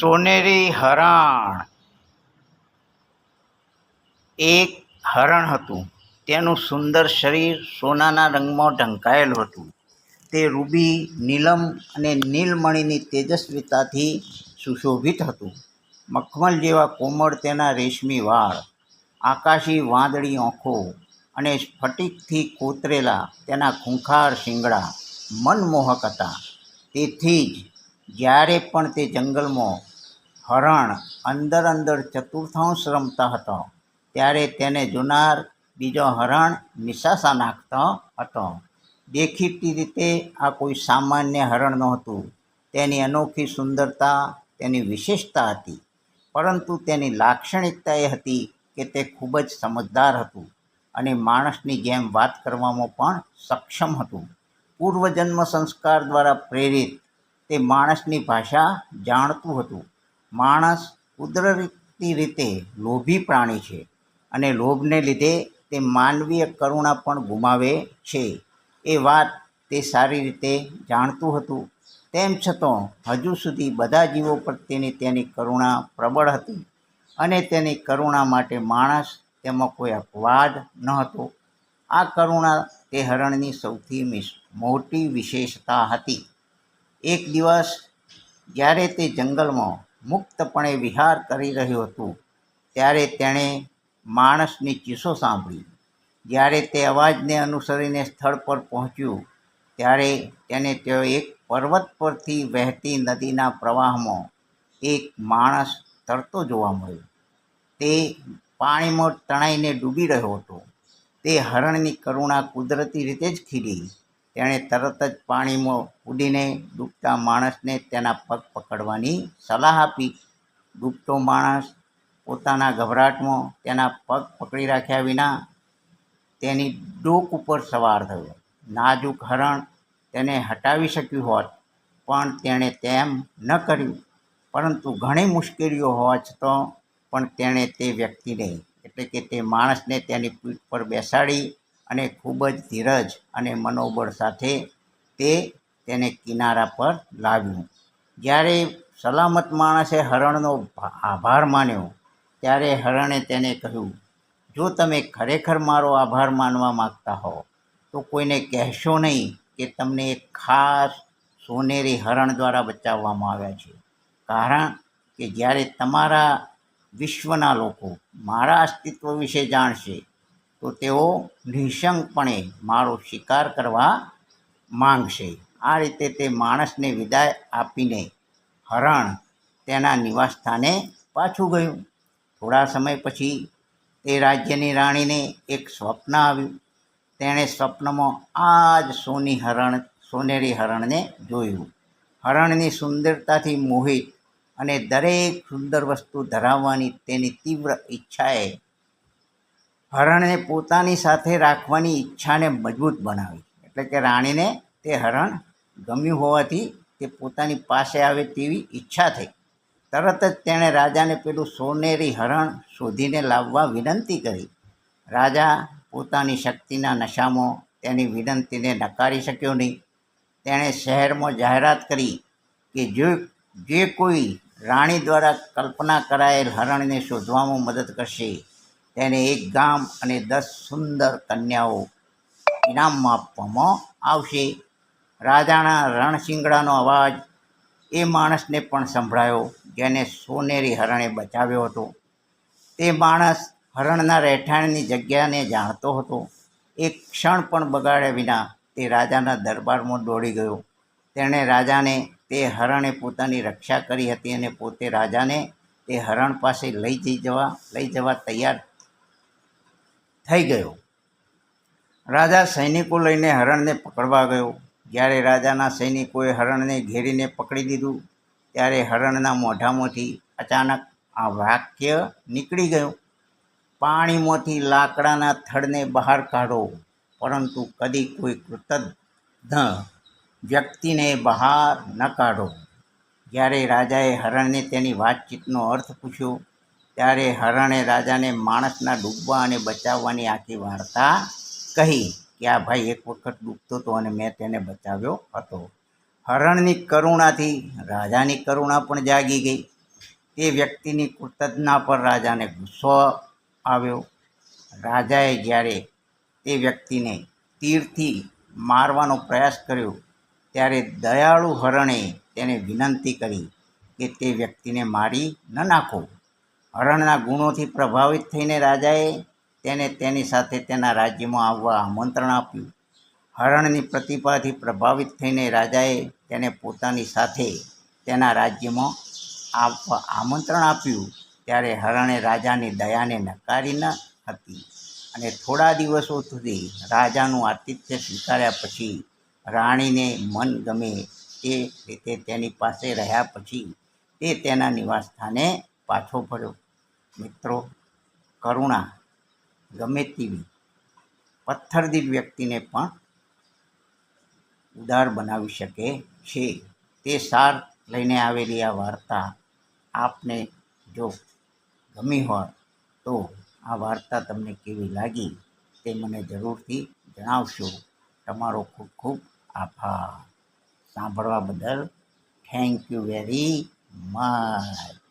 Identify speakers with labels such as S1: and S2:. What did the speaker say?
S1: સોનેરી હરણ. એક હરણ હતું. તેનું સુંદર શરીર સોનાના રંગમાં ઢંકાયેલું હતું. તે રૂબી, નીલમ અને નીલમણીની તેજસ્વીતાથી સુશોભિત હતું. મખમલ જેવા કોમળ તેના રેશમી વાળ, આકાશી વાદળી આંખો અને સ્ફટિકથી કોતરેલા તેના ખૂંખાર શિંગડા મનમોહક હતા. તેથી જ જ્યારે પણ તે જંગલમાં હરણ અંદર અંદર ચતુર્થાંશ રમતા હતો, ત્યારે તેને જોનાર બીજો હરણ નિશાસા નાખતો હતો. દેખીતી રીતે આ કોઈ સામાન્ય હરણ નહોતું. તેની અનોખી સુંદરતા, તેની વિશેષતા હતી. પરંતુ તેની લાક્ષણિકતા એ હતી કે તે ખૂબ જ સમજદાર હતું અને માણસની જેમ વાત કરવામાં પણ સક્ષમ હતું. પૂર્વજન્મ સંસ્કાર દ્વારા પ્રેરિત તે માણસની ભાષા જાણતું હતું. માણસ કુદરતી રીતે લોભી પ્રાણી છે અને લોભને લીધે તે માનવીય કરુણા પણ ગુમાવે છે. એ વાત તે સારી રીતે જાણતું હતું. તેમ છતાં હજુ સુધી બધા જીવો પ્રત્યેની તેની કરુણા પ્રબળ હતી અને તેની કરુણા માટે માણસ તેમાં કોઈ અપવાદ ન હતો. આ કરુણા તે હરણની સૌથી મોટી વિશેષતા હતી. એક દિવસ જ્યારે તે જંગલમાં મુક્તપણે વિહાર કરી રહ્યું હતું, ત્યારે તેણે માણસની ચીસો સાંભળી. જ્યારે તે અવાજને અનુસરીને સ્થળ પર પહોંચ્યું, ત્યારે તેને તેઓ એક પર્વત પરથી વહેતી નદીના પ્રવાહમાં એક માણસ તરતો જોવા મળ્યો. તે પાણીમાં તણાઈને ડૂબી રહ્યો હતો. તે હરણની કરુણા કુદરતી રીતે જ ખીલી. તેણે તરત જ પાણીમાં ઉડીને ડૂબતા માણસને તેના પગ પકડવાની સલાહ આપી. ડૂબતો માણસ પોતાના ગભરાટમાં તેના પગ પકડી રાખ્યા વિના તેની ડોક ઉપર સવાર થયો. નાજુક હરણ તેને હટાવી શક્યું હોત, પણ તેણે તેમ ન કર્યું. પરંતુ ઘણી મુશ્કેલીઓ હોવા છતાં પણ તેણે તે વ્યક્તિને, એટલે કે તે માણસને તેની પીઠ પર બેસાડી અને ખૂબ જ ધીરજ અને મનોબળ સાથે તે તેને કિનારા પર લાવ્યું. જ્યારે સલામત માણસે હરણનો આભાર માન્યો, ત્યારે હરણે તેને કહ્યું, જો તમે ખરેખર મારો આભાર માનવા માગતા હો, તો કોઈને કહેશો નહીં કે તમને એક ખાસ સોનેરી હરણ દ્વારા બચાવવામાં આવ્યા છે. કારણ કે જ્યારે તમારા વિશ્વના લોકો મારા અસ્તિત્વ વિશે જાણશે તો તેઓ નિઃશંકપણે મારો શિકાર કરવા માંગશે. આ રીતે તે માણસને વિદાય આપીને હરણ તેના નિવાસસ્થાને પાછું ગયું. થોડા સમય પછી તે રાજ્યની રાણીને એક સ્વપ્ન આવ્યું. તેણે સ્વપ્નમાં આ જ સોની હરણ, સોનેરી હરણને જોયું. હરણની સુંદરતાથી મોહિત અને દરેક સુંદર વસ્તુ ધરાવવાની તેની તીવ્ર ઈચ્છાએ હરણને પોતાની સાથે રાખવાની ઈચ્છાને મજબૂત બનાવી. એટલે કે રાણીને તે હરણ ગમ્યું હોવાથી તે પોતાની પાસે આવે તેવી ઈચ્છા થઈ. તરત જ તેણે રાજાને પેલું સોનેરી હરણ શોધીને લાવવા વિનંતી કરી. રાજા પોતાની શક્તિના નશામાં તેની વિનંતીને નકારી શક્યો નહીં. તેણે શહેરમાં જાહેરાત કરી કે જો, જે કોઈ રાણી દ્વારા કલ્પના કરાયેલ હરણને શોધવામાં મદદ કરશે તેને એક ગામ અને દસ સુંદર કન્યાઓ ઇનામમાં આપવામાં આવશે. રાજાના રણશિંગડાનો અવાજ એ માણસને પણ સંભળાયો જેને સોનેરી હરણે બચાવ્યો હતો. તે માણસ હરણના રહેઠાણની જગ્યાને જાણતો હતો. એક ક્ષણ પણ બગાડ્યા વિના તે રાજાના દરબારમાં દોડી ગયો. તેણે રાજાને તે હરણે પોતાની રક્ષા કરી હતી અને પોતે રાજાને તે હરણ પાસે લઈ જઈ જવા, લઈ જવા તૈયાર થઈ ગયો. રાજા સૈનિકો લઈને હરણને પકડવા ગયો. જ્યારે રાજાના સૈનિકોએ હરણને ઘેરીને પકડી દીધું, ત્યારે હરણના મોઢામાંથી અચાનક આ વાક્ય નીકળી ગયું. પાણીમાંથી લાકડાના થડને બહાર કાઢો, પરંતુ કદી કોઈ કૃતજ્ઞ વ્યક્તિને બહાર ન કાઢો. જ્યારે રાજાએ હરણને તેની વાતચીતનો અર્થ પૂછ્યો ત્યારે હરણે રાજાને માણસના ડૂબવા અને બચાવવાની આખી વાર્તા કહી કે આ ભાઈ એક વખત ડૂબતો હતો અને મેં તેને બચાવ્યો હતો. હરણની કરુણાથી રાજાની કરુણા પણ જાગી ગઈ. તે વ્યક્તિની કૃતજ્ઞા પર રાજાને ગુસ્સો આવ્યો. રાજાએ જ્યારે તે વ્યક્તિને તીરથી મારવાનો પ્રયાસ કર્યો, ત્યારે દયાળુ હરણે તેને વિનંતી કરી કે તે વ્યક્તિને મારી ન નાખો. હરણના ગુણોથી પ્રભાવિત થઈને રાજાએ તેને તેની સાથે તેના રાજ્યમાં આવવા આમંત્રણ આપ્યું. હરણની પ્રતિભાથી પ્રભાવિત થઈને રાજાએ તેને પોતાની સાથે તેના રાજ્યમાં આવવા આમંત્રણ આપ્યું, ત્યારે હરણે રાજાની દયાને નકારી ન હતી અને થોડા દિવસો સુધી રાજાનું આતિથ્ય સ્વીકાર્યા પછી રાણીને મન ગમે તે રીતે તેની પાસે રહ્યા પછી તે તેના નિવાસસ્થાને પાછો ફર્યો. મિત્રો, કરુણા ગમે તેવી પથ્થરદીપ વ્યક્તિને પણ ઉદાર બનાવી શકે છે. તે સાર લઈને આવેલી આ વાર્તા આપને જો ગમી હોય તો આ વાર્તા તમને કેવી લાગી તે મને જરૂરથી જણાવશો. તમારો ખૂબ ખૂબ આભાર. સાંભળવા બદલ થેન્ક યુ વેરી મચ